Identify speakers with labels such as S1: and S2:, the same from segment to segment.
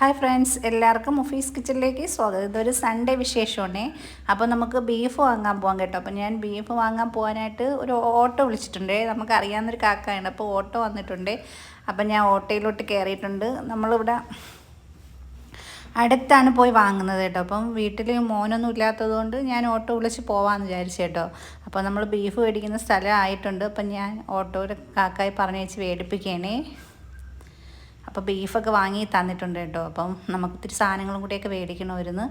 S1: Hi friends എല്ലാവർക്കും മുഫീസ് കിച്ചണിലേക്ക് സ്വാഗതം. ഇതൊരു സൺഡേ വിശേഷമാണേ. അപ്പോൾ നമുക്ക് ബീഫ് വാങ്ങാൻ പോകാം കേട്ടോ. അപ്പോൾ ഞാൻ ബീഫ് വാങ്ങാൻ പോകാനായിട്ട് ഒരു ഓട്ടോ വിളിച്ചിട്ടുണ്ട്. നമുക്ക് അറിയാവുന്നൊരു കാക്കയാണ്. അപ്പോൾ ഓട്ടോ വന്നിട്ടുണ്ട്. അപ്പോൾ ഞാൻ ഓട്ടോയിലോട്ട് കയറിയിട്ടുണ്ട്. നമ്മളിവിടെ അടുത്താണ് പോയി വാങ്ങുന്നത് കേട്ടോ. അപ്പം വീട്ടിൽ മോനൊന്നും ഇല്ലാത്തത് കൊണ്ട് ഞാൻ ഓട്ടോ വിളിച്ച് പോവാമെന്ന് വിചാരിച്ചു കേട്ടോ. അപ്പോൾ നമ്മൾ ബീഫ് മേടിക്കുന്ന സ്ഥലം ആയിട്ടുണ്ട്. അപ്പം ഞാൻ ഓട്ടോയിൽ കാക്കായി പറഞ്ഞു വെച്ച് മേടിപ്പിക്കണേ അപ്പോൾ ബീഫൊക്കെ വാങ്ങി തന്നിട്ടുണ്ട് കേട്ടോ. അപ്പം നമുക്ക് ഇത്തിരി സാധനങ്ങളും കൂടിയൊക്കെ മേടിക്കണമായിരുന്നു.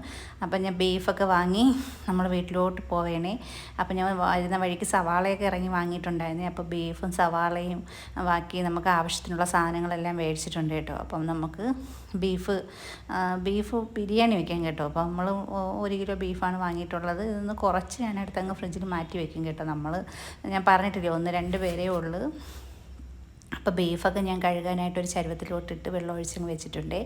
S1: അപ്പം ഞാൻ ബീഫൊക്കെ വാങ്ങി നമ്മൾ വീട്ടിലോട്ട് പോവേണേ. അപ്പം ഞാൻ വരുന്ന വഴിക്ക് സവാളയൊക്കെ ഇറങ്ങി വാങ്ങിയിട്ടുണ്ടായിരുന്നേ. അപ്പോൾ ബീഫും സവാളയും ബാക്കി നമുക്ക് ആവശ്യത്തിനുള്ള സാധനങ്ങളെല്ലാം മേടിച്ചിട്ടുണ്ട് കേട്ടോ. അപ്പം നമുക്ക് ബീഫ് ബീഫ് ബിരിയാണി വെക്കാം കേട്ടോ. അപ്പോൾ നമ്മൾ ഒരു കിലോ ബീഫാണ് വാങ്ങിയിട്ടുള്ളത്. ഇതൊന്ന് കുറച്ച് ഞാൻ അടുത്തങ്ങ് ഫ്രിഡ്ജിൽ മാറ്റി വെക്കും കേട്ടോ. നമ്മൾ ഞാൻ പറഞ്ഞിട്ടില്ലേ ഒന്ന് രണ്ട് പേരേ ഉള്ളൂ. അപ്പോൾ ബീഫൊക്കെ ഞാൻ കഴുകാനായിട്ട് ഒരു ചരുവത്തിലോട്ടിട്ട് വെള്ളം ഒഴിച്ചങ്ങ് വെച്ചിട്ടുണ്ട്.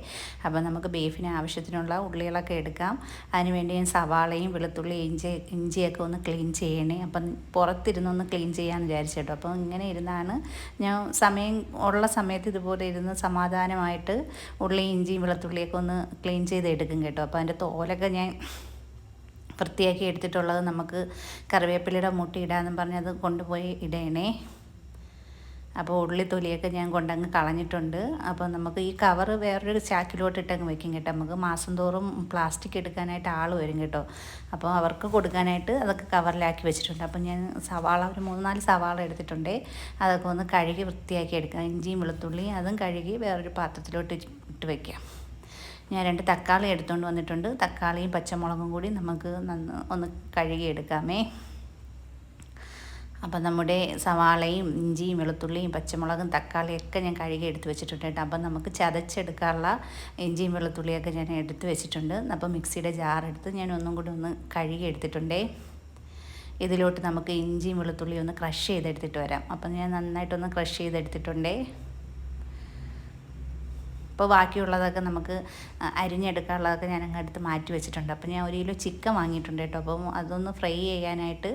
S1: അപ്പോൾ നമുക്ക് ബീഫിന് ആവശ്യത്തിനുള്ള ഉള്ളികളൊക്കെ എടുക്കാം. അതിനുവേണ്ടി ഞാൻ സവാളയും വെളുത്തുള്ളി ഇഞ്ചി ഇഞ്ചിയൊക്കെ ഒന്ന് ക്ലീൻ ചെയ്യണേ. അപ്പം പുറത്തിരുന്നൊന്ന് ക്ലീൻ ചെയ്യാമെന്ന് വിചാരിച്ചു അപ്പോൾ ഇങ്ങനെ ഇരുന്നാണ് ഞാൻ സമയം ഉള്ള സമയത്ത് ഇതുപോലെ ഇരുന്ന് സമാധാനമായിട്ട് ഉള്ളി ഇഞ്ചിയും വെളുത്തുള്ളിയൊക്കെ ഒന്ന് ക്ലീൻ ചെയ്ത് എടുക്കും കേട്ടോ. അപ്പോൾ അതിന്റെ തോലൊക്കെ ഞാൻ വൃത്തിയാക്കി എടുത്തിട്ടുള്ളത് നമുക്ക് കറിവേപ്പിലയുടെ മുട്ടി ഇടാമെന്നും പറഞ്ഞ് അത് കൊണ്ടുപോയി ഇടണേ. അപ്പോൾ ഉള്ളി തൊലിയൊക്കെ ഞാൻ കൊണ്ടങ്ങ് കളഞ്ഞിട്ടുണ്ട്. അപ്പോൾ നമുക്ക് ഈ കവർ വേറൊരു ചാക്കിലോട്ട് ഇട്ടങ്ങ് വെക്കും കേട്ടോ. നമുക്ക് മാസം തോറും പ്ലാസ്റ്റിക് എടുക്കാനായിട്ട് ആൾ വരും കേട്ടോ. അപ്പോൾ അവർക്ക് കൊടുക്കാനായിട്ട് അതൊക്കെ കവറിലാക്കി വെച്ചിട്ടുണ്ട്. അപ്പോൾ ഞാൻ സവാള ഒരു മൂന്ന് നാല് സവാള എടുത്തിട്ടുണ്ട്. അതൊക്കെ ഒന്ന് കഴുകി വൃത്തിയാക്കി എടുക്കാം. ഇഞ്ചിയും വെളുത്തുള്ളി അതും കഴുകി വേറൊരു പാത്രത്തിലോട്ട് ഇട്ട് വെക്കാം. ഞാൻ രണ്ട് തക്കാളി എടുത്തുകൊണ്ട് വന്നിട്ടുണ്ട്. തക്കാളിയും പച്ചമുളകും കൂടി നമുക്ക് ഒന്ന് കഴുകി എടുക്കാമേ അപ്പം നമ്മുടെ സവാളയും ഇഞ്ചിയും വെളുത്തുള്ളിയും പച്ചമുളകും തക്കാളിയൊക്കെ ഞാൻ കഴുകി എടുത്ത് വെച്ചിട്ടുണ്ട് കേട്ടോ. അപ്പം നമുക്ക് ചതച്ചെടുക്കാനുള്ള ഇഞ്ചിയും വെളുത്തുള്ളിയൊക്കെ ഞാൻ എടുത്ത് വെച്ചിട്ടുണ്ട്. അപ്പം മിക്സിയുടെ ജാറെടുത്ത് ഞാൻ ഒന്നും കൂടി ഒന്ന് കഴുകി എടുത്തിട്ടുണ്ടേ. ഇതിലോട്ട് നമുക്ക് ഇഞ്ചിയും വെളുത്തുള്ളിയും ഒന്ന് ക്രഷ് ചെയ്തെടുത്തിട്ട് വരാം. അപ്പം ഞാൻ നന്നായിട്ടൊന്ന് ക്രഷ് ചെയ്തെടുത്തിട്ടുണ്ടേ. ഇപ്പോൾ ബാക്കിയുള്ളതൊക്കെ നമുക്ക് അരിഞ്ഞെടുക്കാനുള്ളതൊക്കെ ഞാൻ അങ്ങ് എടുത്ത് മാറ്റി വെച്ചിട്ടുണ്ട്. അപ്പോൾ ഞാൻ ഒരു കിലോ ചിക്കൻ വാങ്ങിയിട്ടുണ്ട് കേട്ടോ. അപ്പം അതൊന്ന് ഫ്രൈ ചെയ്യാനായിട്ട്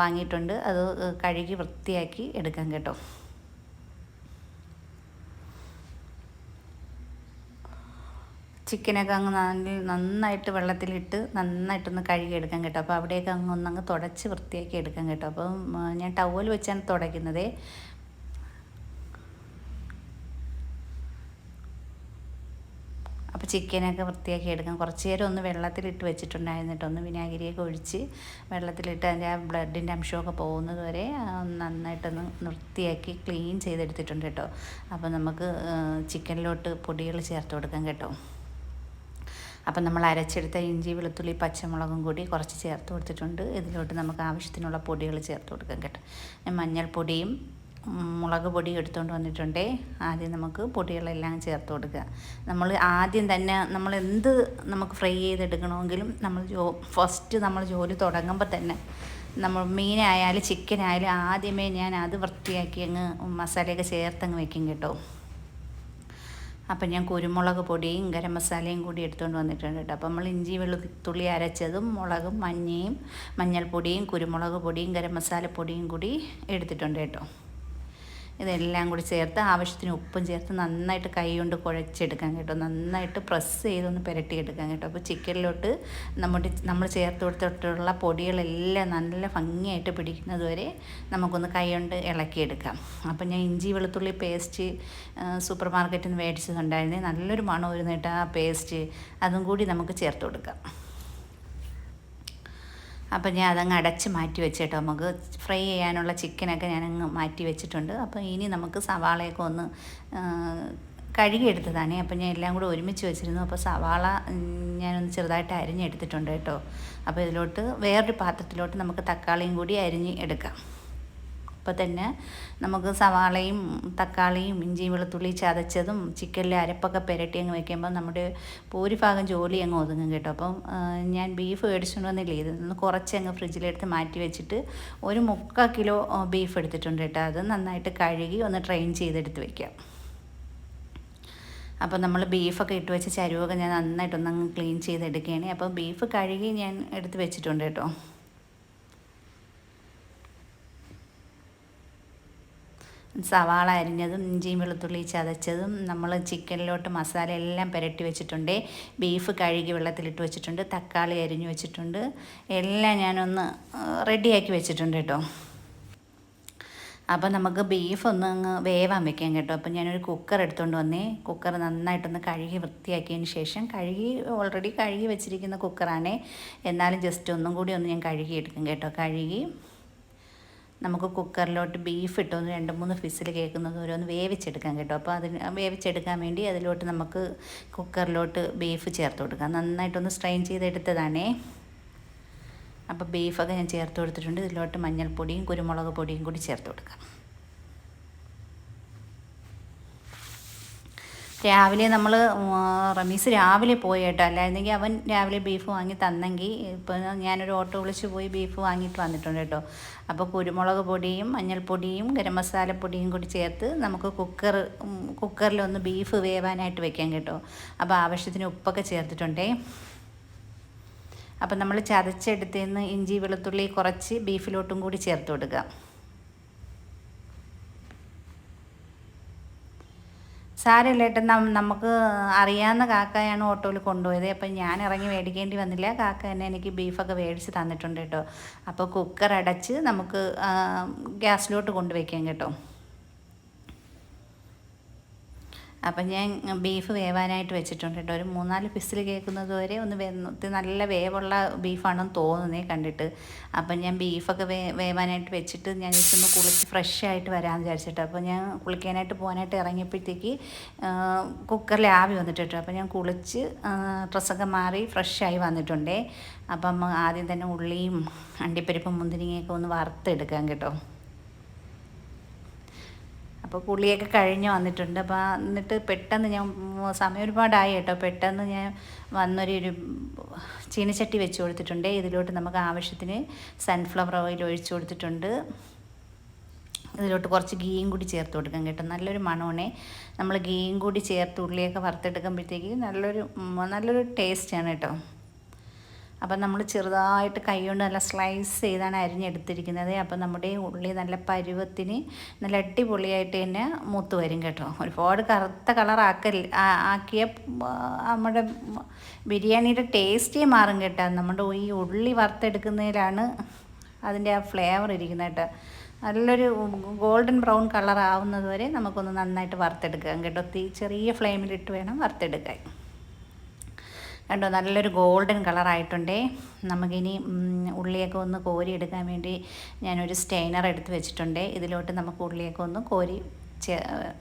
S1: വാങ്ങിയിട്ടുണ്ട്. അത് കഴുകി വൃത്തിയാക്കി എടുക്കാം കേട്ടോ. ചിക്കനൊക്കെ അങ്ങ് നന്നായിട്ട് വെള്ളത്തിലിട്ട് നന്നായിട്ടൊന്ന് കഴുകിയെടുക്കാൻ കേട്ടോ. അപ്പോൾ അവിടെയൊക്കെ അങ്ങ് ഒന്നങ്ങ് തുടച്ച് വൃത്തിയാക്കി എടുക്കാൻ കേട്ടോ. അപ്പം ഞാൻ ടവൽ വെച്ചാണ് തുടയ്ക്കുന്നത്. അപ്പോൾ ചിക്കനൊക്കെ വൃത്തിയാക്കി എടുക്കാം. കുറച്ച് നേരം ഒന്ന് വെള്ളത്തിലിട്ട് വെച്ചിട്ടുണ്ടായിരുന്നു കേട്ടോ. ഒന്ന് വിനാഗിരിയൊക്കെ ഒഴിച്ച് വെള്ളത്തിലിട്ട് അതിന്റെ ആ ബ്ലഡിന്റെ അംശമൊക്കെ പോകുന്നത് വരെ നന്നായിട്ടൊന്ന് വൃത്തിയാക്കി ക്ലീൻ ചെയ്തെടുത്തിട്ടുണ്ട് കേട്ടോ. അപ്പോൾ നമുക്ക് ചിക്കനിലോട്ട് പൊടികൾ ചേർത്ത് കൊടുക്കാം കേട്ടോ. അപ്പം നമ്മൾ അരച്ചെടുത്ത ഇഞ്ചി വെളുത്തുള്ളി പച്ചമുളകും കൂടി കുറച്ച് ചേർത്ത് കൊടുത്തിട്ടുണ്ട്. ഇതിലോട്ട് നമുക്ക് ആവശ്യത്തിനുള്ള പൊടികൾ ചേർത്ത് കൊടുക്കാം കേട്ടോ. മഞ്ഞൾപ്പൊടിയും മുളക് പൊടി എടുത്തുകൊണ്ട് വന്നിട്ടുണ്ട് ആദ്യം നമുക്ക് പൊടികളെല്ലാം ചേർത്ത് കൊടുക്കുക. നമ്മൾ ആദ്യം തന്നെ നമ്മൾ എന്ത് നമുക്ക് ഫ്രൈ ചെയ്തെടുക്കണമെങ്കിലും നമ്മൾ ജോ ഫസ്റ്റ് നമ്മൾ ജോലി തുടങ്ങുമ്പോൾ തന്നെ നമ്മൾ മീനായാലും ചിക്കനായാലും ആദ്യമേ ഞാൻ അത് വൃത്തിയാക്കി അങ്ങ് മസാലയൊക്കെ ചേർത്തങ്ങ് വെക്കും കേട്ടോ. അപ്പം ഞാൻ കുരുമുളക് പൊടിയും ഗരം മസാലയും കൂടി എടുത്തുകൊണ്ട് വന്നിട്ടുണ്ട് കേട്ടോ. അപ്പം നമ്മൾ ഇഞ്ചി വെളുത്തുള്ളി അരച്ചതും മുളകും മഞ്ഞയും മഞ്ഞൾപ്പൊടിയും കുരുമുളക് പൊടിയും ഗരം മസാല പൊടിയും കൂടി എടുത്തിട്ടുണ്ട് കേട്ടോ. ഇതെല്ലാം കൂടി ചേർത്ത് ആവശ്യത്തിന് ഉപ്പും ചേർത്ത് നന്നായിട്ട് കൈ കൊണ്ട് കുഴച്ചെടുക്കാൻ കേട്ടോ. നന്നായിട്ട് പ്രസ് ചെയ്തൊന്ന് പുരട്ടിയെടുക്കാൻ കേട്ടോ. അപ്പോൾ ചിക്കനിലോട്ട് നമ്മുടെ നമ്മൾ ചേർത്ത് കൊടുത്തിട്ടുള്ള പൊടികളെല്ലാം നല്ല ഭംഗിയായിട്ട് പിടിക്കുന്നത് വരെ നമുക്കൊന്ന് കൈ കൊണ്ട് ഇളക്കിയെടുക്കാം. അപ്പം ഞാൻ ഇഞ്ചി വെളുത്തുള്ളി പേസ്റ്റ് സൂപ്പർ മാർക്കറ്റിൽ നിന്ന് മേടിച്ചതുണ്ടായിരുന്നേ. നല്ലൊരു മണം വരുന്നിട്ട് ആ പേസ്റ്റ്. അതും കൂടി നമുക്ക് ചേർത്ത് കൊടുക്കാം. അപ്പം ഞാൻ അതങ്ങ് അടച്ച് മാറ്റി വെച്ചിട്ടോ. നമുക്ക് ഫ്രൈ ചെയ്യാനുള്ള ചിക്കനൊക്കെ ഞാനങ്ങ് മാറ്റി വെച്ചിട്ടുണ്ട്. അപ്പോൾ ഇനി നമുക്ക് സവാളയൊക്കെ ഒന്ന് കഴുകിയെടുത്തതാണ്. അപ്പം ഞാൻ എല്ലാം കൂടെ ഒരുമിച്ച് വെച്ചിരുന്നു. അപ്പോൾ സവാള ഞാനൊന്ന് ചെറുതായിട്ട് അരിഞ്ഞെടുത്തിട്ടുണ്ട് കേട്ടോ. അപ്പോൾ ഇതിലോട്ട് വേറൊരു പാത്രത്തിലോട്ട് നമുക്ക് തക്കാളിയും കൂടി അരിഞ്ഞ് എടുക്കാം. അപ്പോൾ തന്നെ നമുക്ക് സവാളയും തക്കാളിയും ഇഞ്ചിയും വെളുത്തുള്ളി ചതച്ചതും ചിക്കനിലെ അരപ്പൊക്കെ പുരട്ടി അങ്ങ് വെക്കുമ്പോൾ നമ്മുടെ ഭൂരിഭാഗം ജോലി അങ്ങ് ഒതുങ്ങും കേട്ടോ. അപ്പം ഞാൻ ബീഫ് മേടിച്ചുകൊണ്ട് വന്നില്ലേ? ഇതൊന്ന് കുറച്ച് അങ്ങ് ഫ്രിഡ്ജിലെടുത്ത് മാറ്റി വെച്ചിട്ട് ഒരു മുക്കാൽ കിലോ ബീഫ് എടുത്തിട്ടുണ്ട് കേട്ടോ. അത് നന്നായിട്ട് കഴുകി ഒന്ന് ട്രെയിൻ ചെയ്തെടുത്ത് വെക്കാം. അപ്പോൾ നമ്മൾ ബീഫൊക്കെ ഇട്ട് വെച്ച് ചരുവൊക്കെ ഞാൻ നന്നായിട്ടൊന്നങ്ങ് ക്ലീൻ ചെയ്തെടുക്കുകയാണ്. അപ്പോൾ ബീഫ് കഴുകി ഞാൻ എടുത്ത് വെച്ചിട്ടുണ്ട് കേട്ടോ. സവാള അരിഞ്ഞതും ഇഞ്ചിയും വെളുത്തുള്ളി ചതച്ചതും നമ്മൾ ചിക്കനിലോട്ട് മസാല എല്ലാം പുരട്ടി വെച്ചിട്ടുണ്ട്. ബീഫ് കഴുകി വെള്ളത്തിലിട്ട് വെച്ചിട്ടുണ്ട്. തക്കാളി അരിഞ്ഞു വെച്ചിട്ടുണ്ട്. എല്ലാം ഞാനൊന്ന് റെഡിയാക്കി വെച്ചിട്ടുണ്ട് കേട്ടോ. അപ്പോൾ നമുക്ക് ബീഫ് ഒന്ന് അങ്ങ് വേവാൻ വെക്കാം കേട്ടോ. അപ്പോൾ ഞാനൊരു കുക്കർ എടുത്തുകൊണ്ട് വന്നേ. കുക്കർ നന്നായിട്ടൊന്ന് കഴുകി വൃത്തിയാക്കിയതിന് ശേഷം കഴുകി ഓൾറെഡി കഴുകി വെച്ചിരിക്കുന്ന കുക്കറാണേ. എന്നാലും ജസ്റ്റ് ഒന്നും കൂടി ഒന്ന് ഞാൻ കഴുകി എടുക്കും കേട്ടോ. കഴുകി നമുക്ക് കുക്കറിലോട്ട് ബീഫ് ഇട്ടു രണ്ട് മൂന്ന് ഫിസിൽ കേൾക്കുന്നത് ഓരോന്ന് വേവിച്ചെടുക്കാം കേട്ടോ. അപ്പോൾ അതിന് വേവിച്ചെടുക്കാൻ വേണ്ടി അതിലോട്ട് നമുക്ക് കുക്കറിലോട്ട് ബീഫ് ചേർത്ത് കൊടുക്കാം. നന്നായിട്ടൊന്ന് സ്ട്രെയിൻ ചെയ്തെടുത്തതാണേ. അപ്പോൾ ബീഫൊക്കെ ഞാൻ ചേർത്ത് കൊടുത്തിട്ടുണ്ട്. ഇതിലോട്ട് മഞ്ഞൾപ്പൊടിയും കുരുമുളക് പൊടിയും കൂടി ചേർത്ത് കൊടുക്കാം. രാവിലെ നമ്മൾ റമീസ് രാവിലെ പോയി കേട്ടോ. അല്ലായിരുന്നെങ്കിൽ അവൻ രാവിലെ ബീഫ് വാങ്ങി തന്നെങ്കിൽ ഇപ്പോൾ ഞാനൊരു ഓട്ടോ വിളിച്ച് പോയി ബീഫ് വാങ്ങിയിട്ട് വന്നിട്ടുണ്ട് കേട്ടോ. അപ്പോൾ കുരുമുളക് പൊടിയും മഞ്ഞൾപ്പൊടിയും ഗരം മസാലപ്പൊടിയും കൂടി ചേർത്ത് നമുക്ക് കുക്കർ കുക്കറിലൊന്ന് ബീഫ് വേവാനായിട്ട് വെക്കാം കേട്ടോ. അപ്പോൾ ആവശ്യത്തിന് ഉപ്പൊക്കെ ചേർത്തിട്ടുണ്ടേ. അപ്പം നമ്മൾ ചതച്ചെടുത്തേന്ന് ഇഞ്ചി വെളുത്തുള്ളി കുറച്ച് ബീഫിലോട്ടും കൂടി ചേർത്ത് കൊടുക്കുക സാരമില്ല ഏട്ടൻ നമുക്ക് അറിയാവുന്ന കാക്കയാണ് ഓട്ടോയിൽ കൊണ്ടുപോയത്. അപ്പം ഞാൻ ഇറങ്ങി മേടിക്കേണ്ടി വന്നില്ല. കാക്ക തന്നെ എനിക്ക് ബീഫൊക്കെ മേടിച്ച് തന്നിട്ടുണ്ട് കേട്ടോ. അപ്പോൾ കുക്കർ അടച്ച് നമുക്ക് ഗ്യാസിലോട്ട് കൊണ്ടുവയ്ക്കാം കേട്ടോ. അപ്പം ഞാൻ ബീഫ് വേവാനായിട്ട് വെച്ചിട്ടുണ്ട് കേട്ടോ. ഒരു മൂന്നാൽ പിസിൽ കേൾക്കുന്നത് വരെ ഒന്ന് വെന്ത് നല്ല വേവുള്ള ബീഫാണെന്ന് തോന്നുന്നേ കണ്ടിട്ട്. അപ്പം ഞാൻ ബീഫൊക്കെ വേ വേവാനായിട്ട് വെച്ചിട്ട് ഞാൻ ജസ്റ്റ് ഒന്ന് കുളിച്ച് ഫ്രഷ് ആയിട്ട് വരാമെന്ന് വിചാരിച്ചിട്ട്. അപ്പോൾ ഞാൻ കുളിക്കാനായിട്ട് പോകാനായിട്ട് ഇറങ്ങിയപ്പോഴത്തേക്ക് കുക്കറിൽ ആവി വന്നിട്ട് കേട്ടോ. അപ്പോൾ ഞാൻ കുളിച്ച് ഡ്രസ്സൊക്കെ മാറി ഫ്രഷായി വന്നിട്ടുണ്ടേ. അപ്പം ആദ്യം തന്നെ ഉള്ളിയും അണ്ടിപ്പരിപ്പും മുന്തിരിങ്ങയൊക്കെ ഒന്ന് വറുത്തെടുക്കാം കേട്ടോ. അപ്പോൾ കുളിയൊക്കെ കഴിഞ്ഞ് വന്നിട്ടുണ്ട്. അപ്പോൾ എന്നിട്ട് പെട്ടെന്ന് ഞാൻ സമയം ഒരുപാടായി കേട്ടോ. പെട്ടെന്ന് ഞാൻ വന്നൊരു ഒരു ചീനച്ചട്ടി വെച്ച് കൊടുത്തിട്ടുണ്ട്. ഇതിലോട്ട് നമുക്ക് ആവശ്യത്തിന് സൺഫ്ലവർ ഓയിൽ ഒഴിച്ചു കൊടുത്തിട്ടുണ്ട്. ഇതിലോട്ട് കുറച്ച് ഗീയും കൂടി ചേർത്ത് കൊടുക്കാം കേട്ടോ. നല്ലൊരു മണമാണേ. നമ്മൾ ഗീയും കൂടി ചേർത്ത് ഉള്ളിയൊക്കെ വറുത്തെടുക്കുമ്പോഴത്തേക്ക് നല്ലൊരു നല്ലൊരു ടേസ്റ്റാണ് കേട്ടോ. അപ്പം നമ്മൾ ചെറുതായിട്ട് കൈകൊണ്ട് നല്ല സ്ലൈസ് ചെയ്താണ് അരിഞ്ഞെടുത്തിരിക്കുന്നത്. അപ്പം നമ്മുടെ ഉള്ളി നല്ല പരുവത്തിന് നല്ല അടിപൊളിയായിട്ട് തന്നെ മൂത്ത് വരും കേട്ടോ. ഒരുപാട് കറുത്ത കളർ ആക്കൽ ആക്കിയ നമ്മുടെ ബിരിയാണിയുടെ ടേസ്റ്റേ മാറും കേട്ടോ. നമ്മുടെ ഈ ഉള്ളി വറുത്തെടുക്കുന്നതിലാണ് അതിന്റെ ആ ഫ്ലേവർ ഇരിക്കുന്നത് കേട്ടോ. നല്ലൊരു ഗോൾഡൻ ബ്രൗൺ കളർ ആവുന്നത് വരെ നമുക്കൊന്ന് നന്നായിട്ട് വറുത്തെടുക്കാം കേട്ടോ. തീ ചെറിയ ഫ്ലെയിമിലിട്ട് വേണം വറുത്തെടുക്കാൻ. കണ്ടോ നല്ലൊരു ഗോൾഡൻ കളറായിട്ടുണ്ടേ. നമുക്കിനി ഉള്ളിയൊക്കെ ഒന്ന് കോരി എടുക്കാൻ വേണ്ടി ഞാനൊരു സ്റ്റെയിനർ എടുത്ത് വെച്ചിട്ടുണ്ട്. ഇതിലോട്ട് നമുക്ക് ഉള്ളിയൊക്കെ ഒന്ന് കോരി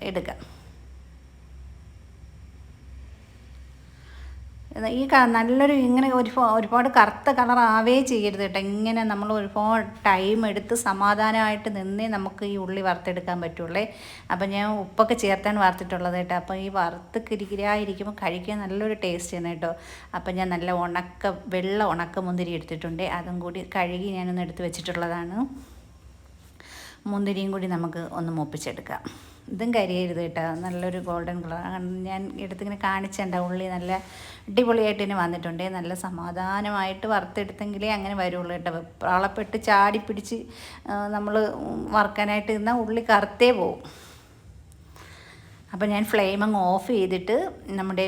S1: എടുക്കാം. ഈ നല്ലൊരു ഇങ്ങനെ ഒരു ഒരുപാട് കറുത്ത കളർ ആവേ ചെയ്യരുത് കേട്ടോ. ഇങ്ങനെ നമ്മൾ ഒരുപാട് ടൈം എടുത്ത് സമാധാനമായിട്ട് നിന്നേ നമുക്ക് ഈ ഉള്ളി വറുത്തെടുക്കാൻ പറ്റുള്ളേ. അപ്പം ഞാൻ ഉപ്പൊക്കെ ചേർത്താൻ വറുത്തിട്ടുള്ളത് കേട്ടോ. അപ്പോൾ ഈ വറുത്ത് കിരികിരായിരിക്കുമ്പോൾ കഴിക്കാൻ നല്ലൊരു ടേസ്റ്റ് ആണ് കേട്ടോ. അപ്പം ഞാൻ നല്ല ഉണക്ക വെള്ള ഉണക്ക മുന്തിരി എടുത്തിട്ടുണ്ട്. അതും കൂടി കഴുകി ഞാനൊന്ന് എടുത്ത് വെച്ചിട്ടുള്ളതാണ്. മുന്തിരിയും കൂടി നമുക്ക് ഒന്ന് മൂപ്പിച്ചെടുക്കാം. ഇതും കരിയരുത് കേട്ടോ. നല്ലൊരു ഗോൾഡൻ കളർ ഞാൻ എടുത്തിങ്ങനെ കാണിച്ചേണ്ട ഉള്ളി നല്ല അടിപൊളിയായിട്ട് തന്നെ വന്നിട്ടുണ്ട്. നല്ല സമാധാനമായിട്ട് വറുത്തെടുത്തെങ്കിലേ അങ്ങനെ വരുള്ളൂ കേട്ടോ. വെപ്രാളപ്പെട്ട് ചാടി പിടിച്ച് നമ്മൾ വറുക്കാനായിട്ട് നിന്നാൽ ഉള്ളി കറുത്തേ പോവും. അപ്പോൾ ഞാൻ ഫ്ലെയിം അങ്ങ് ഓഫ് ചെയ്തിട്ട് നമ്മുടെ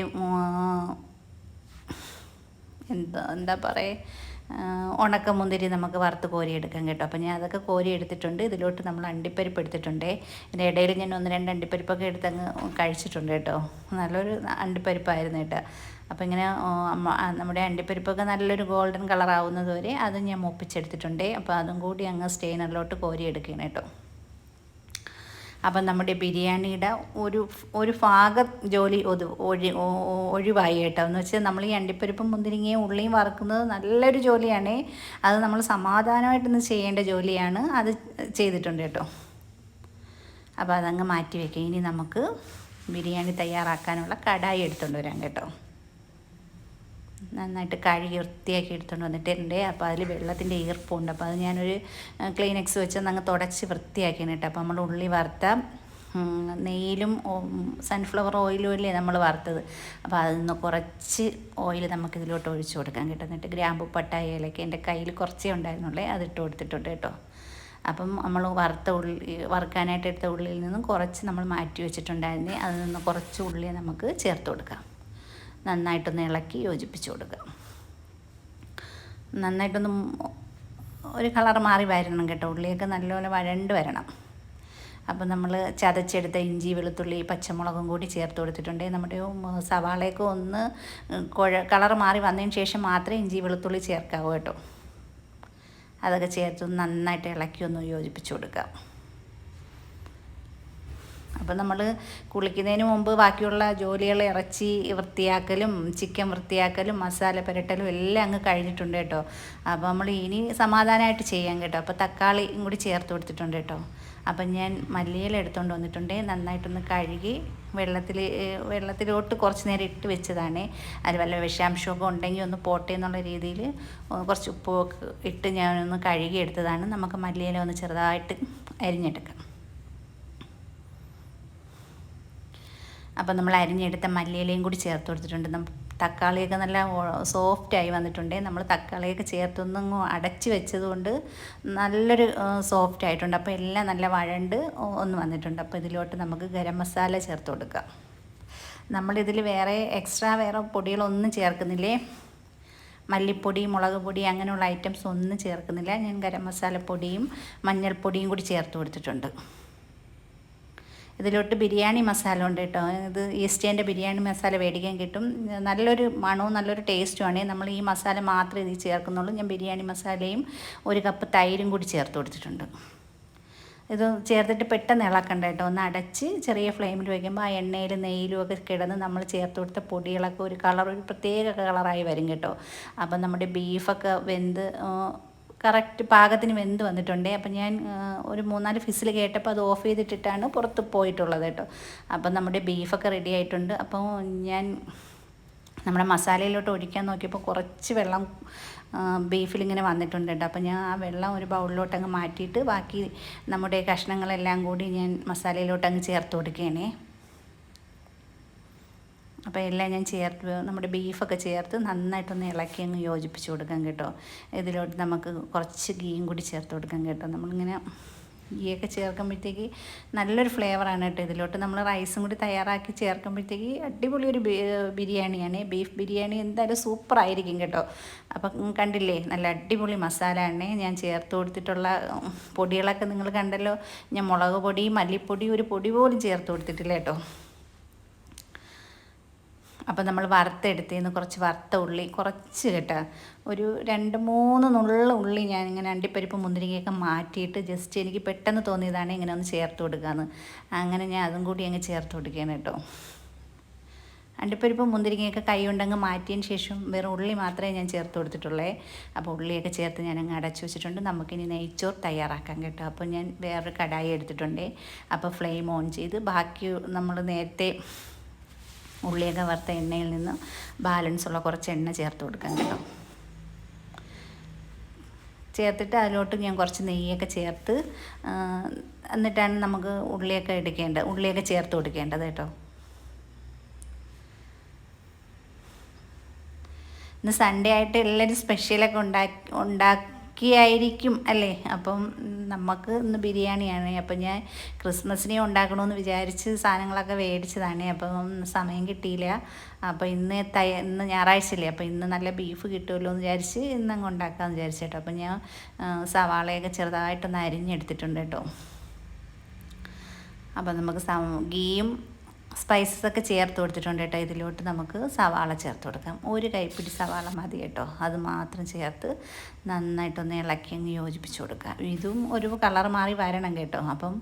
S1: എന്താ എന്താ പറയുക ഉണക്കമുന്തിരി നമുക്ക് വറുത്ത് കോരി എടുക്കാം കേട്ടോ. അപ്പോൾ ഞാൻ അതൊക്കെ കോരി എടുത്തിട്ടുണ്ട് ഇതിലോട്ട് നമ്മൾ അണ്ടിപ്പരിപ്പ് എടുത്തിട്ടുണ്ട്. ഇതിന്റെ ഇടയിൽ ഞാൻ ഒന്ന് രണ്ട് അണ്ടിപ്പരിപ്പൊക്കെ എടുത്ത് അങ്ങ് കഴിച്ചിട്ടുണ്ട് കേട്ടോ. നല്ലൊരു അണ്ടിപ്പരിപ്പായിരുന്നു കേട്ടോ. അപ്പോൾ ഇങ്ങനെ നമ്മുടെ അണ്ടിപ്പരിപ്പൊക്കെ നല്ലൊരു ഗോൾഡൻ കളർ വരെ അതും ഞാൻ മുപ്പിച്ചെടുത്തിട്ടുണ്ട്. അപ്പോൾ അതും കൂടി അങ്ങ് സ്റ്റെയിനറിലോട്ട് കോരി കേട്ടോ. അപ്പം നമ്മുടെ ബിരിയാണിയുടെ ഒരു ഒരു ഭാഗ ജോലി ഒതു ഒഴി ഒഴിവായി കേട്ടോ. എന്ന് വെച്ചാൽ നമ്മൾ ഈ അണ്ടിപ്പരിപ്പും മുന്തിരിങ്ങയും ഉള്ളിയും വറക്കുന്നത് നല്ലൊരു ജോലിയാണ്. അത് നമ്മൾ സമാധാനമായിട്ടൊന്ന് ചെയ്യേണ്ട ജോലിയാണ് അത് ചെയ്തിട്ടുണ്ട് കേട്ടോ. അപ്പോൾ അതങ്ങ് മാറ്റി വെക്കുക ഇനി നമുക്ക് ബിരിയാണി തയ്യാറാക്കാനുള്ള കടായി എടുത്തുകൊണ്ട് വരാം കേട്ടോ. നന്നായിട്ട് കഴുകി വൃത്തിയാക്കി എടുത്തുകൊണ്ട് വന്നിട്ടുണ്ട് അപ്പോൾ അതിൽ വെള്ളത്തിന്റെ ഈർപ്പുണ്ട്. അപ്പോൾ അത് ഞാനൊരു ക്ലീനക്സ് വെച്ച് അങ്ങ് തുടച്ച് വൃത്തിയാക്കിയാണ് കേട്ടോ. അപ്പോൾ നമ്മൾ ഉള്ളി വറുത്ത നെയ്യിലും സൺഫ്ലവർ ഓയിലും അല്ലേ നമ്മൾ വറുത്തത്. അപ്പോൾ അതിൽ നിന്ന് കുറച്ച് ഓയിൽ നമുക്ക് ഇതിലോട്ട് ഒഴിച്ചു കൊടുക്കാൻ കേട്ടോ. എന്നിട്ട് ഗ്രാമ്പു പട്ടായ ഇലയ്ക്ക് എന്റെ കയ്യിൽ കുറച്ചേ ഉണ്ടായിരുന്നുള്ളേ അതിട്ട് കൊടുത്തിട്ടുണ്ട് കേട്ടോ. അപ്പം നമ്മൾ വറുത്ത ഉള്ളി വറുക്കാനായിട്ട് എടുത്ത ഉള്ളിയിൽ നിന്നും കുറച്ച് നമ്മൾ മാറ്റി വെച്ചിട്ടുണ്ടായിരുന്നേ. അതിൽ നിന്ന് കുറച്ച് ഉള്ളി നമുക്ക് ചേർത്ത് കൊടുക്കാം. നന്നായിട്ടൊന്ന് ഇളക്കി യോജിപ്പിച്ച് കൊടുക്കുക. നന്നായിട്ടൊന്ന് ഒരു കളർ മാറി വരണം കേട്ടോ. ഉള്ളിയൊക്കെ നല്ലപോലെ വഴണ്ട് വരണം. അപ്പോൾ നമ്മൾ ചതച്ചെടുത്ത ഇഞ്ചി വെളുത്തുള്ളി പച്ചമുളകും കൂടി ചേർത്ത് കൊടുത്തിട്ടുണ്ട്. നമ്മുടെ സവാളയൊക്കെ ഒന്ന് കുഴ കളർ മാറി വന്നതിന് ശേഷം മാത്രമേ ഇഞ്ചി വെളുത്തുള്ളി ചേർക്കാവൂ കേട്ടോ. അതൊക്കെ ചേർത്ത് നന്നായിട്ട് ഇളക്കി ഒന്ന് യോജിപ്പിച്ച് കൊടുക്കുക. അപ്പം നമ്മൾ കുളിക്കുന്നതിന് മുമ്പ് ബാക്കിയുള്ള ജോലികൾ ഇറച്ചി വൃത്തിയാക്കലും ചിക്കൻ വൃത്തിയാക്കലും മസാല പുരട്ടലും എല്ലാം അങ്ങ് കഴിഞ്ഞിട്ടുണ്ട് കേട്ടോ. അപ്പോൾ നമ്മൾ ഇനി സമാധാനമായിട്ട് ചെയ്യാം കേട്ടോ. അപ്പോൾ തക്കാളിയും കൂടി ചേർത്ത് കൊടുത്തിട്ടുണ്ട് കേട്ടോ. അപ്പം ഞാൻ മല്ലിയില എടുത്തുകൊണ്ട് വന്നിട്ടുണ്ട്. നന്നായിട്ടൊന്ന് കഴുകി വെള്ളത്തിൽ വെള്ളത്തിലോട്ട് കുറച്ച് നേരം ഇട്ട് വെച്ചതാണ്. അതിൽ വല്ല വിഷാംശമൊക്കെ ഉണ്ടെങ്കിൽ ഒന്ന് പോട്ടെ എന്നുള്ള രീതിയിൽ കുറച്ച് ഉപ്പൊക്കെ ഇട്ട് ഞാനൊന്ന് കഴുകി എടുത്തതാണ്. നമുക്ക് മല്ലിയില ഒന്ന് ചെറുതായിട്ട് അരിഞ്ഞെടുക്കാം. അപ്പം നമ്മൾ അരിഞ്ഞെടുത്ത മല്ലിയിലയും കൂടി ചേർത്ത് കൊടുത്തിട്ടുണ്ട്. തക്കാളിയൊക്കെ നല്ല സോഫ്റ്റായി വന്നിട്ടുണ്ട്. നമ്മൾ തക്കാളിയൊക്കെ ചേർത്തൊന്നും അടച്ച് വെച്ചതുകൊണ്ട് നല്ലൊരു സോഫ്റ്റ് ആയിട്ടുണ്ട്. അപ്പോൾ എല്ലാം നല്ല വഴണ്ട് ഒന്ന് വന്നിട്ടുണ്ട്. അപ്പോൾ ഇതിലോട്ട് നമുക്ക് ഗരം മസാല ചേർത്ത് കൊടുക്കാം. നമ്മളിതിൽ വേറെ എക്സ്ട്രാ വേറെ പൊടികളൊന്നും ചേർക്കുന്നില്ലേ? മല്ലിപ്പൊടി മുളക് പൊടി അങ്ങനെയുള്ള ഐറ്റംസ് ഒന്നും ചേർക്കുന്നില്ല. ഞാൻ ഗരം മസാല പൊടിയും മഞ്ഞൾപ്പൊടിയും കൂടി ചേർത്ത് കൊടുത്തിട്ടുണ്ട്. ഇതിലോട്ട് ബിരിയാണി മസാല ഉണ്ട് കേട്ടോ. ഇത് ഈസ്റ്റേന്റെ ബിരിയാണി മസാല മേടിക്കാൻ കിട്ടും. നല്ലൊരു മണവും നല്ലൊരു ടേസ്റ്റുമാണ് നമ്മൾ ഈ മസാല മാത്രമേ ഇതിൽ ചേർക്കുന്നുള്ളൂ. ഞാൻ ബിരിയാണി മസാലയും ഒരു കപ്പ് തൈരും കൂടി ചേർത്ത് കൊടുത്തിട്ടുണ്ട്. ഇത് ചേർത്തിട്ട് പെട്ടെന്ന് ഇളക്കണ്ട കേട്ടോ. ഒന്ന് അടച്ച് ചെറിയ ഫ്ലെയിമിൽ വയ്ക്കുമ്പോൾ ആ എണ്ണയിൽ നെയ്യിലും ഒക്കെ കിടന്ന് നമ്മൾ ചേർത്ത് കൊടുത്ത പൊടികളൊക്കെ ഒരു കളർ ഒരു പ്രത്യേക കളറായി വരും കേട്ടോ. അപ്പം നമ്മുടെ ബീഫൊക്കെ വെന്ത് കറക്റ്റ് പാകത്തിന് വെന്ത് വന്നിട്ടുണ്ട്. അപ്പം ഞാൻ ഒരു മൂന്നാൽ ഫിസിൽ കേട്ടപ്പോൾ അത് ഓഫ് ചെയ്തിട്ടിട്ടാണ് പുറത്ത് പോയിട്ടുള്ളത് കേട്ടോ. അപ്പം നമ്മുടെ ബീഫൊക്കെ റെഡി ആയിട്ടുണ്ട്. അപ്പോൾ ഞാൻ നമ്മുടെ മസാലയിലോട്ട് ഒഴിക്കാൻ നോക്കിയപ്പോൾ കുറച്ച് വെള്ളം ബീഫിലിങ്ങനെ വന്നിട്ടുണ്ട് കേട്ടോ. അപ്പോൾ ഞാൻ ആ വെള്ളം ഒരു ബൗളിലോട്ട് അങ്ങ് മാറ്റിയിട്ട് ബാക്കി നമ്മുടെ കഷ്ണങ്ങളെല്ലാം കൂടി ഞാൻ മസാലയിലോട്ട് അങ്ങ് ചേർത്ത് കൊടുക്കുകയാണേ. അപ്പോൾ എല്ലാം ഞാൻ ചേർത്ത് നമ്മുടെ ബീഫൊക്കെ ചേർത്ത് നന്നായിട്ടൊന്ന് ഇളക്കി അങ്ങ് യോജിപ്പിച്ച് കൊടുക്കാം കേട്ടോ. ഇതിലോട്ട് നമുക്ക് കുറച്ച് ഗീയും കൂടി ചേർത്ത് കൊടുക്കാം കേട്ടോ. നമ്മളിങ്ങനെ ഗീയൊക്കെ ചേർക്കുമ്പോഴത്തേക്ക് നല്ലൊരു ഫ്ലേവറാണ് കേട്ടോ ഇതിലോട്ട്. നമ്മൾ റൈസും കൂടി തയ്യാറാക്കി ചേർക്കുമ്പോഴത്തേക്ക് അടിപൊളി ഒരു ബിരിയാണിയാണ്. ബീഫ് ബിരിയാണി എന്തായാലും സൂപ്പർ ആയിരിക്കും കേട്ടോ. അപ്പം കണ്ടില്ലേ? നല്ല അടിപൊളി മസാല ആണ് ഞാൻ ചേർത്ത് കൊടുത്തിട്ടുള്ള പൊടികളൊക്കെ നിങ്ങൾ കണ്ടല്ലോ. ഞാൻ മുളക് പൊടി മല്ലിപ്പൊടി ഒരു പൊടി പോലും ചേർത്ത് കൊടുത്തിട്ടില്ല കേട്ടോ. അപ്പോൾ നമ്മൾ വറുത്തെടുത്തതിന് കുറച്ച് വറുത്ത ഉള്ളി കുറച്ച് കേട്ടോ. ഒരു രണ്ട് മൂന്ന് നുള്ള ഉള്ളി ഞാൻ ഇങ്ങനെ അണ്ടിപ്പരിപ്പ് മുന്തിരിങ്ങയൊക്കെ മാറ്റിയിട്ട് ജസ്റ്റ് എനിക്ക് പെട്ടെന്ന് തോന്നിയതാണ് ഇങ്ങനെ ഒന്ന് ചേർത്ത് കൊടുക്കാമെന്ന് അങ്ങനെ ഞാൻ അതും കൂടി അങ്ങ് ചേർത്ത് കൊടുക്കുകയാണ് കേട്ടോ. അണ്ടിപ്പരിപ്പ് മുന്തിരിങ്ങയൊക്കെ കൈ കൊണ്ടങ്ങ് മാറ്റിയതിന് ശേഷം വേറെ ഉള്ളി മാത്രമേ ഞാൻ ചേർത്ത് കൊടുത്തിട്ടുള്ളേ. അപ്പോൾ ഉള്ളിയൊക്കെ ചേർത്ത് ഞാൻ അങ്ങ് അടച്ചു വെച്ചിട്ടുണ്ട്. നമുക്കിനി നെയ്ച്ചോർ തയ്യാറാക്കാം കേട്ടോ. അപ്പോൾ ഞാൻ വേറൊരു കടായി എടുത്തിട്ടുണ്ട്. അപ്പോൾ ഫ്ലെയിം ഓൺ ചെയ്ത് ബാക്കി നമ്മൾ നേരത്തെ ഉള്ളിയൊക്കെ വറുത്ത എണ്ണയിൽ നിന്ന് ബാലൻസ് ഉള്ള കുറച്ച് എണ്ണ ചേർത്ത് കൊടുക്കാം കേട്ടോ. ചേർത്തിട്ട് അതിലോട്ട് ഞാൻ കുറച്ച് നെയ്യൊക്കെ ചേർത്ത് എന്നിട്ടാണ് നമുക്ക് ഉള്ളിയൊക്കെ എടുക്കേണ്ടത് ഉള്ളിയൊക്കെ ചേർത്ത് കൊടുക്കേണ്ടത് കേട്ടോ. ഇന്ന് സൺഡേ ആയിട്ട് എല്ലാവരും സ്പെഷ്യലൊക്കെ ഉണ്ടാക്കി ഉണ്ടാക്കി ആയിരിക്കും അല്ലേ? അപ്പം നമുക്ക് ഇന്ന് ബിരിയാണിയാണ്. അപ്പം ഞാൻ ക്രിസ്മസിനെ ഉണ്ടാക്കണമെന്ന് വിചാരിച്ച് സാധനങ്ങളൊക്കെ മേടിച്ചതാണ്. അപ്പം സമയം കിട്ടിയില്ല. അപ്പോൾ ഇന്ന് തയ ഇന്ന് ഞായറാഴ്ചയല്ലേ? അപ്പോൾ ഇന്ന് നല്ല ബീഫ് കിട്ടുമല്ലോ എന്ന് വിചാരിച്ച് ഇന്ന് അങ്ങ് ഉണ്ടാക്കാമെന്ന് വിചാരിച്ചു കേട്ടോ. അപ്പം ഞാൻ സവാളയൊക്കെ ചെറുതായിട്ടൊന്ന് അരിഞ്ഞെടുത്തിട്ടുണ്ട് കേട്ടോ. അപ്പം നമുക്ക് ഗീയും സ്പൈസസ് ഒക്കെ ചേർത്ത് കൊടുത്തിട്ടുണ്ട് കേട്ടോ. ഇതിലോട്ട് നമുക്ക് സവാള ചേർത്ത് കൊടുക്കാം. ഒരു കൈപ്പിടി സവാള മതി കേട്ടോ. അത് മാത്രം ചേർത്ത് നന്നായിട്ടൊന്ന് ഇളക്കി അങ്ങ് യോജിപ്പിച്ച് കൊടുക്കാം ഇതും ഒരു കളർ മാറി വരണം കേട്ടോ. അപ്പം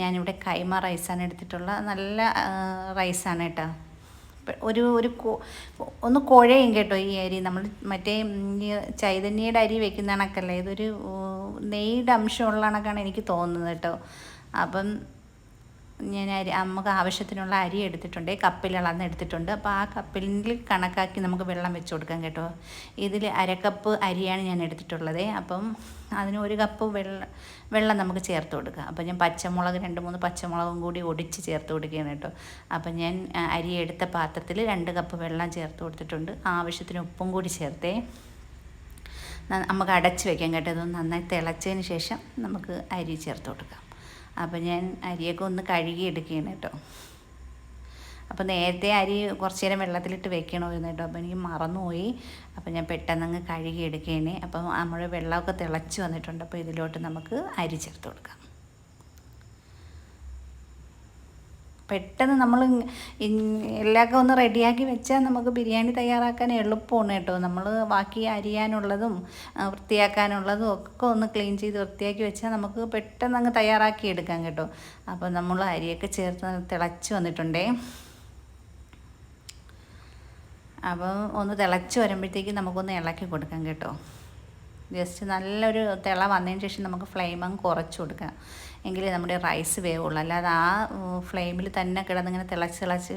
S1: ഞാനിവിടെ കൈമ റൈസാണ് എടുത്തിട്ടുള്ള. നല്ല റൈസാണ് കേട്ടോ. ഒരു ഒരു ഒന്ന് കുഴയും കേട്ടോ ഈ അരി. നമ്മൾ മറ്റേ ചൈതന്യയുടെ അരി വെക്കുന്ന കണക്കല്ലേ? ഇതൊരു നെയ്യുടെ അംശമുള്ള കണക്കാണ് എനിക്ക് തോന്നുന്നത് കേട്ടോ. അപ്പം ഞാൻ അരി നമുക്ക് ആവശ്യത്തിനുള്ള അരി എടുത്തിട്ടുണ്ട് കപ്പിൽ അളന്ന് എടുത്തിട്ടുണ്ട്. അപ്പോൾ ആ കപ്പിൽ കണക്കാക്കി നമുക്ക് വെള്ളം വെച്ച് കൊടുക്കാം കേട്ടോ. ഇതിൽ അരക്കപ്പ് അരിയാണ് ഞാൻ എടുത്തിട്ടുള്ളത്. അപ്പം അതിന് ഒരു കപ്പ് വെള്ളം വെള്ളം നമുക്ക് ചേർത്ത് കൊടുക്കുക അപ്പം ഞാൻ പച്ചമുളക് രണ്ട് മൂന്ന് പച്ചമുളകും കൂടി ഒടിച്ച് ചേർത്ത് കൊടുക്കുകയാണ് കേട്ടോ. അപ്പം ഞാൻ അരി എടുത്ത പാത്രത്തിൽ രണ്ട് കപ്പ് വെള്ളം ചേർത്ത് കൊടുത്തിട്ടുണ്ട്. ആവശ്യത്തിന് ഉപ്പും കൂടി ചേർത്തേ. നമുക്ക് അടച്ച് വെക്കാം കേട്ടോ. ഇതൊന്ന് നന്നായി തിളച്ചതിന് ശേഷം നമുക്ക് അരി ചേർത്ത് കൊടുക്കാം. അപ്പോൾ ഞാൻ അരിയൊക്കെ ഒന്ന് കഴുകി എടുക്കുകയാണ് കേട്ടോ. അപ്പോൾ നേരത്തെ അരി കുറച്ച് നേരം വെള്ളത്തിലിട്ട് വെക്കണമായിരുന്നു കേട്ടോ. അപ്പോൾ എനിക്ക് മറന്നുപോയി. അപ്പോൾ ഞാൻ പെട്ടെന്ന് അങ്ങ് കഴുകി എടുക്കുകയാണ് അപ്പം നമ്മുടെ വെള്ളമൊക്കെ തിളച്ച് വന്നിട്ടുണ്ട്. അപ്പോൾ ഇതിലോട്ട് നമുക്ക് അരി ചേർത്ത് കൊടുക്കാം. പെട്ടെന്ന് നമ്മൾ എല്ലാവർക്കും ഒന്ന് റെഡിയാക്കി വെച്ചാൽ നമുക്ക് ബിരിയാണി തയ്യാറാക്കാൻ എളുപ്പമാണ് കേട്ടോ. നമ്മൾ ബാക്കി അരിയാനുള്ളതും വൃത്തിയാക്കാനുള്ളതും ഒക്കെ ഒന്ന് ക്ലീൻ ചെയ്ത് വൃത്തിയാക്കി വെച്ചാൽ നമുക്ക് പെട്ടെന്ന് അങ്ങ് തയ്യാറാക്കി എടുക്കാം കേട്ടോ. അപ്പോൾ നമ്മൾ അരിയൊക്കെ ചേർത്ത് തിളച്ച് വന്നിട്ടുണ്ടേ. അപ്പം ഒന്ന് തിളച്ച് വരുമ്പോഴത്തേക്ക് നമുക്കൊന്ന് ഇളക്കി കൊടുക്കാം കേട്ടോ. ജസ്റ്റ് നല്ലൊരു തിള വന്നതിന് ശേഷം നമുക്ക് ഫ്ലെയിം അങ്ങ് കുറച്ച് കൊടുക്കാം. എങ്കിലേ നമ്മുടെ റൈസ് വേവുള്ളൂ. അല്ലാതെ ആ ഫ്ലെയിമിൽ തന്നെ കിടന്നിങ്ങനെ തിളച്ച് തിളച്ച്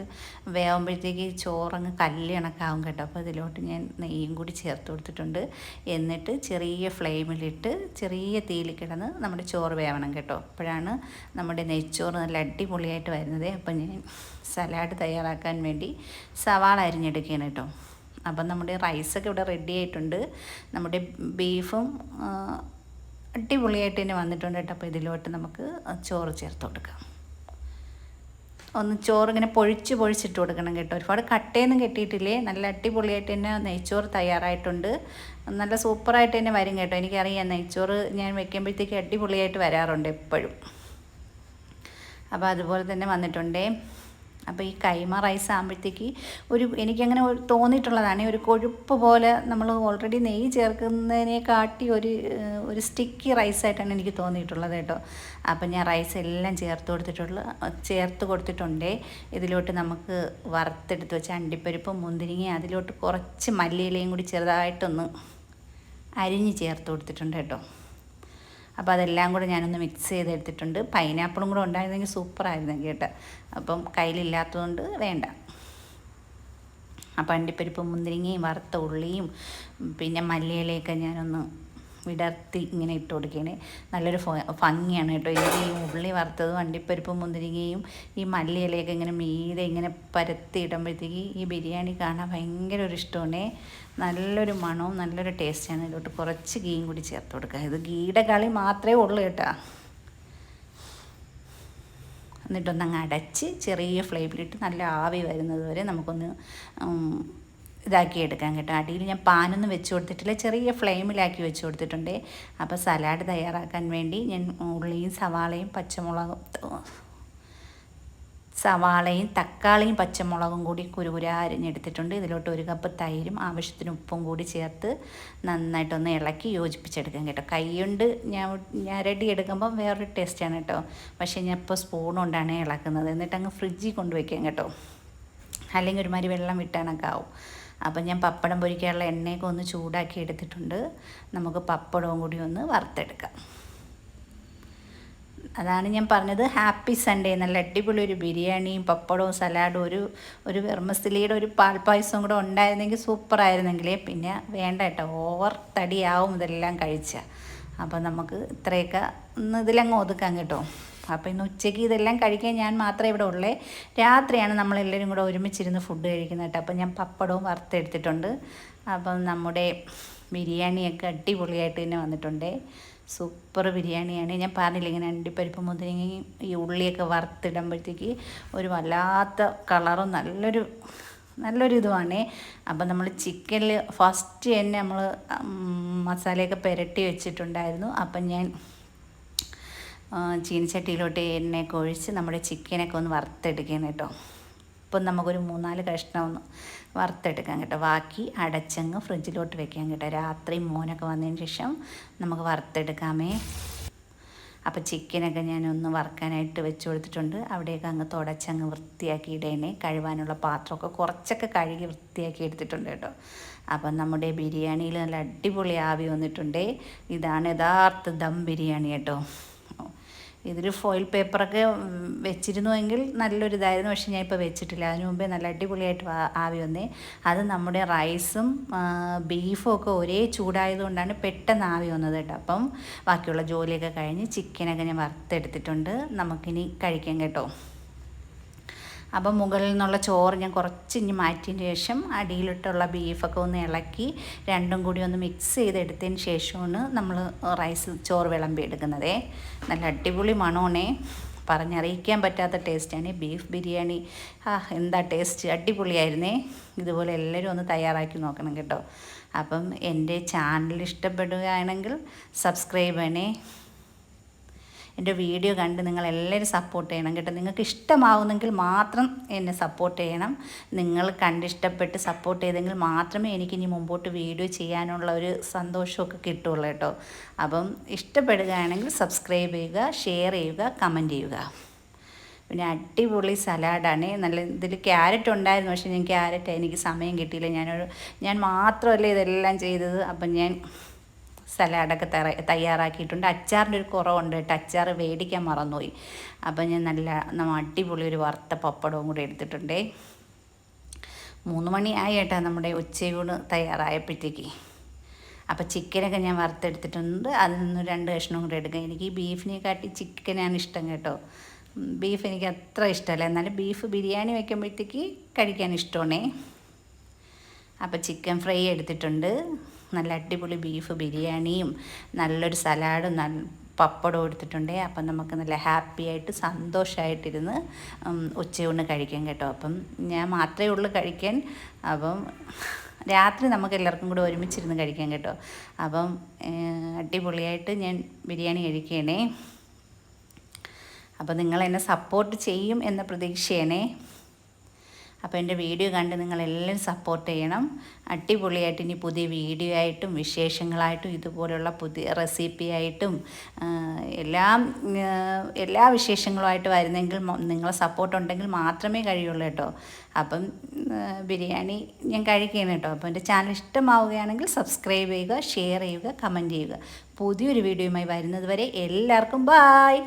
S1: വേവുമ്പോഴത്തേക്ക് ചോറങ്ങ് കല്ല് കണക്കാവും കേട്ടോ. അപ്പോൾ ഇതിലോട്ട് ഞാൻ നെയ്യും കൂടി ചേർത്ത് കൊടുത്തിട്ടുണ്ട്. എന്നിട്ട് ചെറിയ ഫ്ലെയിമിലിട്ട് ചെറിയ തീയിൽ കിടന്ന് നമ്മുടെ ചോറ് വേവണം കേട്ടോ. അപ്പോഴാണ് നമ്മുടെ നെയ്ച്ചോറ് നല്ല അടിപൊളിയായിട്ട് വരുന്നത്. അപ്പം ഞാൻ സലാഡ് തയ്യാറാക്കാൻ വേണ്ടി സവാള അരിഞ്ഞെടുക്കുകയാണ് കേട്ടോ. അപ്പം നമ്മുടെ റൈസൊക്കെ ഇവിടെ റെഡി ആയിട്ടുണ്ട്. നമ്മുടെ ബീഫും അടിപൊളിയായിട്ട് തന്നെ വന്നിട്ടുണ്ട് കേട്ടോ. അപ്പോൾ ഇതിലോട്ട് നമുക്ക് ചോറ് ചേർത്ത് കൊടുക്കാം. ഒന്ന് ചോറ് ഇങ്ങനെ പൊഴിച്ച് പൊഴിച്ചിട്ട് കൊടുക്കണം കേട്ടോ. ഒരുപാട് കട്ടയൊന്നും കെട്ടിയിട്ടില്ലേ? നല്ല അടിപൊളിയായിട്ട് തന്നെ നെയ്ച്ചോറ് തയ്യാറായിട്ടുണ്ട്. നല്ല സൂപ്പറായിട്ട് തന്നെ വരും കേട്ടോ. എനിക്കറിയാം നെയ്ച്ചോറ് ഞാൻ വെക്കുമ്പോഴത്തേക്ക് അടിപൊളിയായിട്ട് വരാറുണ്ട് എപ്പോഴും. അപ്പോൾ അതുപോലെ തന്നെ വന്നിട്ടുണ്ടേ. അപ്പോൾ ഈ കൈമ റൈസ് ആകുമ്പോഴത്തേക്ക് ഒരു എനിക്കങ്ങനെ തോന്നിയിട്ടുള്ളതാണ്. ഒരു കൊഴുപ്പ് പോലെ നമ്മൾ ഓൾറെഡി നെയ്യ് ചേർക്കുന്നതിനെ കാട്ടി ഒരു ഒരു സ്റ്റിക്കി റൈസായിട്ടാണ് എനിക്ക് തോന്നിയിട്ടുള്ളത് കേട്ടോ. അപ്പം ഞാൻ റൈസ് എല്ലാം ചേർത്ത് കൊടുത്തിട്ടുള്ള ചേർത്ത് കൊടുത്തിട്ടുണ്ടേ. ഇതിലോട്ട് നമുക്ക് വറുത്തെടുത്ത് വെച്ച അണ്ടിപ്പരിപ്പും മുന്തിരിങ്ങയും അതിലോട്ട് കുറച്ച് മല്ലിയിലയും കൂടി ചെറുതായിട്ടൊന്ന് അരിഞ്ഞ് ചേർത്ത് കൊടുത്തിട്ടുണ്ട് കേട്ടോ. അപ്പോൾ അതെല്ലാം കൂടെ ഞാനൊന്ന് മിക്സ് ചെയ്തെടുത്തിട്ടുണ്ട്. പൈനാപ്പിളും കൂടെ ഉണ്ടായിരുന്നെങ്കിൽ സൂപ്പറായിരുന്നു കേട്ടോ. അപ്പം കയ്യിലില്ലാത്തതുകൊണ്ട് വേണ്ട. അപ്പം അണ്ടിപ്പരിപ്പും മുന്തിരിങ്ങയും വറുത്ത ഉള്ളിയും പിന്നെ മല്ലിയിലയൊക്കെ ഞാനൊന്ന് വിടർത്തി ഇങ്ങനെ ഇട്ട് കൊടുക്കുകയാണ് നല്ലൊരു ഭംഗിയാണ് കേട്ടോ. എനിക്ക് ഈ ഉള്ളി വറുത്തത് വണ്ടിപ്പരിപ്പും മുന്തിരിങ്ങയും ഈ മല്ലിയിലയൊക്കെ ഇങ്ങനെ മീതെ ഇങ്ങനെ പരത്തി ഇടുമ്പോഴത്തേക്ക് ഈ ബിരിയാണി കാണാൻ ഭയങ്കര ഒരു ഇഷ്ടമാണ്. നല്ലൊരു മണവും നല്ലൊരു ടേസ്റ്റാണ് ഇതിലോട്ട് കുറച്ച് ഗീയും കൂടി ചേർത്ത് കൊടുക്കുക. ഇത് ഗീയുടെ കളി മാത്രമേ ഉള്ളൂ കേട്ടോ. എന്നിട്ടൊന്നങ്ങ് അടച്ച് ചെറിയ ഫ്ലെയിമിലിട്ട് നല്ല ആവി വരുന്നത് വരെ നമുക്കൊന്ന് ഇതാക്കി എടുക്കാൻ കേട്ടോ. അടിയിൽ ഞാൻ പാനൊന്നും വെച്ച് കൊടുത്തിട്ടില്ല. ചെറിയ ഫ്ലെയിമിലാക്കി വെച്ച് കൊടുത്തിട്ടുണ്ട്. അപ്പോൾ സലാഡ് തയ്യാറാക്കാൻ വേണ്ടി ഞാൻ ഉള്ളിയും സവാളയും പച്ചമുളകും സവാളയും തക്കാളിയും പച്ചമുളകും കൂടി കുരുകുര അരിഞ്ഞെടുത്തിട്ടുണ്ട്. ഇതിലോട്ട് ഒരു കപ്പ് തൈരും ആവശ്യത്തിന് ഉപ്പും കൂടി ചേർത്ത് നന്നായിട്ടൊന്ന് ഇളക്കി യോജിപ്പിച്ചെടുക്കാൻ കേട്ടോ. കൈ കൊണ്ട് ഞാൻ ഞാൻ റെഡി എടുക്കുമ്പം വേറൊരു ടേസ്റ്റാണ് കേട്ടോ. പക്ഷേ ഞാൻ ഇപ്പോൾ സ്പൂൺ കൊണ്ടാണ് ഇളക്കുന്നത്. എന്നിട്ട് അങ്ങ് ഫ്രിഡ്ജിൽ കൊണ്ടുവയ്ക്കാം കേട്ടോ. അല്ലെങ്കിൽ ഒരുമാതിരി വെള്ളം വിട്ടാണൊക്കെ ആവും. അപ്പം ഞാൻ പപ്പടം പൊരിക്കാനുള്ള എണ്ണയൊക്കെ ഒന്ന് ചൂടാക്കി എടുത്തിട്ടുണ്ട്. നമുക്ക് പപ്പടവും കൂടി ഒന്ന് വറുത്തെടുക്കാം. അതാണ് ഞാൻ പറഞ്ഞത് ഹാപ്പി സൺഡേ. നല്ല അടിപൊളി ഒരു ബിരിയാണിയും പപ്പടവും സലാഡും ഒരു ഒരു വെർമസിലിയുടെ ഒരു പാൽപ്പായസവും കൂടെ ഉണ്ടായിരുന്നെങ്കിൽ സൂപ്പർ ആയിരുന്നെങ്കിലേ പിന്നെ വേണ്ട കേട്ടോ ഓവർ തടിയാവും ഇതെല്ലാം കഴിച്ചാൽ അപ്പോൾ നമുക്ക് ഇത്രയൊക്കെ ഒന്ന് ഇതിലങ്ങ് ഒതുക്കാം കേട്ടോ. അപ്പോൾ ഇന്ന് ഉച്ചയ്ക്ക് ഇതെല്ലാം കഴിക്കാൻ ഞാൻ മാത്രമേ ഇവിടെ ഉള്ളേ. രാത്രിയാണ് നമ്മളെല്ലാവരും കൂടെ ഒരുമിച്ചിരുന്ന് ഫുഡ് കഴിക്കുന്നത് കേട്ടോ. അപ്പോൾ ഞാൻ പപ്പടവും വറുത്തെടുത്തിട്ടുണ്ട് അപ്പം നമ്മുടെ ബിരിയാണിയൊക്കെ അടിപൊളിയായിട്ട് തന്നെ വന്നിട്ടുണ്ട്. സൂപ്പർ ബിരിയാണിയാണ്. ഞാൻ പറഞ്ഞില്ല ഇങ്ങനെ അണ്ടിപ്പരിപ്പ് മുതിരിങ്ങയും ഈ ഉള്ളിയൊക്കെ വറുത്തിടുമ്പോഴത്തേക്ക് ഒരു വല്ലാത്ത കളറും നല്ലൊരു നല്ലൊരു ഇതുമാണ് അപ്പം നമ്മൾ ചിക്കനിൽ ഫസ്റ്റ് തന്നെ നമ്മൾ മസാലയൊക്കെ പുരട്ടി വെച്ചിട്ടുണ്ടായിരുന്നു. അപ്പം ഞാൻ ചീനിച്ചട്ടിയിലോട്ട് എണ്ണയൊക്കെ കൊഴിച്ച് നമ്മുടെ ചിക്കനൊക്കെ ഒന്ന് വറുത്തെടുക്കണം കേട്ടോ. ഇപ്പം നമുക്കൊരു മൂന്നാൽ കഷ്ണം ഒന്ന് വറുത്തെടുക്കാം കേട്ടോ. ബാക്കി അടച്ചങ്ങ് ഫ്രിഡ്ജിലോട്ട് വെക്കാം കേട്ടോ. രാത്രി മോനൊക്കെ വന്നതിന് ശേഷം നമുക്ക് വറുത്തെടുക്കാമേ. അപ്പോൾ ചിക്കനൊക്കെ ഞാനൊന്ന് വറുക്കാനായിട്ട് വെച്ച് കൊടുത്തിട്ടുണ്ട്. അവിടെയൊക്കെ അങ്ങ് തുടച്ചങ്ങ് വൃത്തിയാക്കി ഇടേനെ കഴുകാനുള്ള പാത്രമൊക്കെ കുറച്ചൊക്കെ കഴുകി വൃത്തിയാക്കി എടുത്തിട്ടുണ്ട് കേട്ടോ. അപ്പം നമ്മുടെ ബിരിയാണിയിൽ നല്ല അടിപൊളി ആവി വന്നിട്ടുണ്ട്. ഇതാണ് യഥാർത്ഥ ദം ബിരിയാണി കേട്ടോ. ഇതിൽ ഫോയിൽ പേപ്പറൊക്കെ വെച്ചിരുന്നുവെങ്കിൽ നല്ലൊരു ഇതായിരുന്നു പക്ഷെ ഞാൻ ഇപ്പോൾ വെച്ചിട്ടില്ല. അതിനു മുമ്പേ നല്ല അടിപൊളിയായിട്ട് ആവി വന്നേ. അത് നമ്മുടെ റൈസും ബീഫും ഒക്കെ ഒരേ ചൂടായതുകൊണ്ടാണ് പെട്ടെന്ന് ആവി വന്നത് കേട്ടോ. അപ്പം ബാക്കിയുള്ള ജോലിയൊക്കെ കഴിഞ്ഞ് ചിക്കനൊക്കെ ഞാൻ വറുത്തെടുത്തിട്ടുണ്ട്. നമുക്കിനി കഴിക്കാം കേട്ടോ. അപ്പം മുകളിൽ നിന്നുള്ള ചോറ് ഞാൻ കുറച്ച് ഇനി മാറ്റിയതിന് ശേഷം അടിയിലിട്ടുള്ള ബീഫൊക്കെ ഒന്ന് ഇളക്കി രണ്ടും കൂടി ഒന്ന് മിക്സ് ചെയ്തെടുത്തതിന് ശേഷമാണ് നമ്മൾ റൈസ് ചോറ് വിളമ്പി എടുക്കുന്നത് നല്ല അടിപൊളി മണമാണേ. പറഞ്ഞറിയിക്കാൻ പറ്റാത്ത ടേസ്റ്റാണ് ബീഫ് ബിരിയാണി. ആ എന്താ ടേസ്റ്റ്? അടിപൊളിയായിരുന്നേ. ഇതുപോലെ എല്ലാവരും ഒന്ന് തയ്യാറാക്കി നോക്കണം കേട്ടോ. അപ്പം എന്റെ ചാനൽ ഇഷ്ടപ്പെടുകയാണെങ്കിൽ സബ്സ്ക്രൈബ് ചെയ്യണേ. എന്റെ വീഡിയോ കണ്ട് നിങ്ങൾ എല്ലാവരും സപ്പോർട്ട് ചെയ്യണം കേട്ടോ. നിങ്ങൾക്ക് ഇഷ്ടമാവുന്നെങ്കിൽ മാത്രം എന്നെ സപ്പോർട്ട് ചെയ്യണം. നിങ്ങൾ കണ്ടിഷ്ടപ്പെട്ട് സപ്പോർട്ട് ചെയ്തെങ്കിൽ മാത്രമേ എനിക്ക് ഇനി മുമ്പോട്ട് വീഡിയോ ചെയ്യാനുള്ള ഒരു സന്തോഷമൊക്കെ കിട്ടുള്ളൂ കേട്ടോ. അപ്പം ഇഷ്ടപ്പെടുകയാണെങ്കിൽ സബ്സ്ക്രൈബ് ചെയ്യുക ഷെയർ ചെയ്യുക കമന്റ് ചെയ്യുക. പിന്നെ അടിപൊളി സലാഡാണ്. നല്ല ഇതിൽ ക്യാരറ്റ് ഉണ്ടായിരുന്നു പക്ഷേ ഞാൻ ക്യാരറ്റ് എനിക്ക് സമയം കിട്ടിയില്ല. ഞാനൊരു ഞാൻ മാത്രമല്ല ഇതെല്ലാം ചെയ്തത്. അപ്പം ഞാൻ സലാഡൊക്കെ തയ്യാറാക്കിയിട്ടുണ്ട്. അച്ചാറിന്റെ ഒരു കുറവുണ്ട് കേട്ടോ. അച്ചാർ മേടിക്കാൻ മറന്നുപോയി. അപ്പം ഞാൻ നല്ല അടിപൊളി ഒരു വറുത്ത പപ്പടവും കൂടി എടുത്തിട്ടുണ്ടേ. മൂന്ന് മണി കേട്ടോ നമ്മുടെ ഉച്ചയൂണ് തയ്യാറായപ്പോഴത്തേക്ക്. അപ്പോൾ ചിക്കനൊക്കെ ഞാൻ വറുത്തെടുത്തിട്ടുണ്ട്. അതിൽ നിന്ന് രണ്ട് കഷ്ണവും കൂടി എടുക്കാം. എനിക്ക് ഈ ബീഫിനെ കാട്ടി ചിക്കനാണ് ഇഷ്ടം കേട്ടോ. ബീഫ് എനിക്ക് അത്ര ഇഷ്ടമല്ല. എന്നാലും ബീഫ് ബിരിയാണി വയ്ക്കുമ്പോഴത്തേക്ക് കഴിക്കാൻ ഇഷ്ടമാണേ. അപ്പോൾ ചിക്കൻ ഫ്രൈ എടുത്തിട്ടുണ്ട്. നല്ല അടിപൊളി ബീഫ് ബിരിയാണിയും നല്ലൊരു സലാഡും നല്ല പപ്പടവും എടുത്തിട്ടുണ്ട്. അപ്പം നമുക്ക് നല്ല ഹാപ്പി ആയിട്ട് സന്തോഷമായിട്ടിരുന്ന് ഉച്ചയൂണ് കഴിക്കാം കേട്ടോ. അപ്പം ഞാൻ മാത്രമേ ഉള്ളൂ കഴിക്കാൻ. അപ്പം രാത്രി നമുക്ക് എല്ലാവർക്കും കൂടെ ഒരുമിച്ചിരുന്ന് കഴിക്കാം കേട്ടോ. അപ്പം അടിപൊളിയായിട്ട് ഞാൻ ബിരിയാണി കഴിക്കണേ. അപ്പം നിങ്ങൾ എന്നെ സപ്പോർട്ട് ചെയ്യും എന്ന പ്രതീക്ഷയാണേ അപ്പോൾ എന്റെ വീഡിയോ കണ്ട് നിങ്ങളെല്ലാം സപ്പോർട്ട് ചെയ്യണം. അടിപൊളിയായിട്ട് ഇനി പുതിയ വീഡിയോ ആയിട്ടും വിശേഷങ്ങളായിട്ടും ഇതുപോലുള്ള പുതിയ റെസിപ്പി ആയിട്ടും എല്ലാം എല്ലാ വിശേഷങ്ങളുമായിട്ട് വരുന്നെങ്കിൽ നിങ്ങളെ സപ്പോർട്ട് ഉണ്ടെങ്കിൽ മാത്രമേ കഴിയുള്ളൂ കേട്ടോ. അപ്പം ബിരിയാണി ഞാൻ കഴിക്കുകയാണ് കേട്ടോ. അപ്പോൾ എന്റെ ചാനൽ ഇഷ്ടമാവുകയാണെങ്കിൽ സബ്സ്ക്രൈബ് ചെയ്യുക ഷെയർ ചെയ്യുക കമന്റ് ചെയ്യുക. പുതിയൊരു വീഡിയോയുമായി വരുന്നത് വരെ എല്ലാവർക്കും ബായ്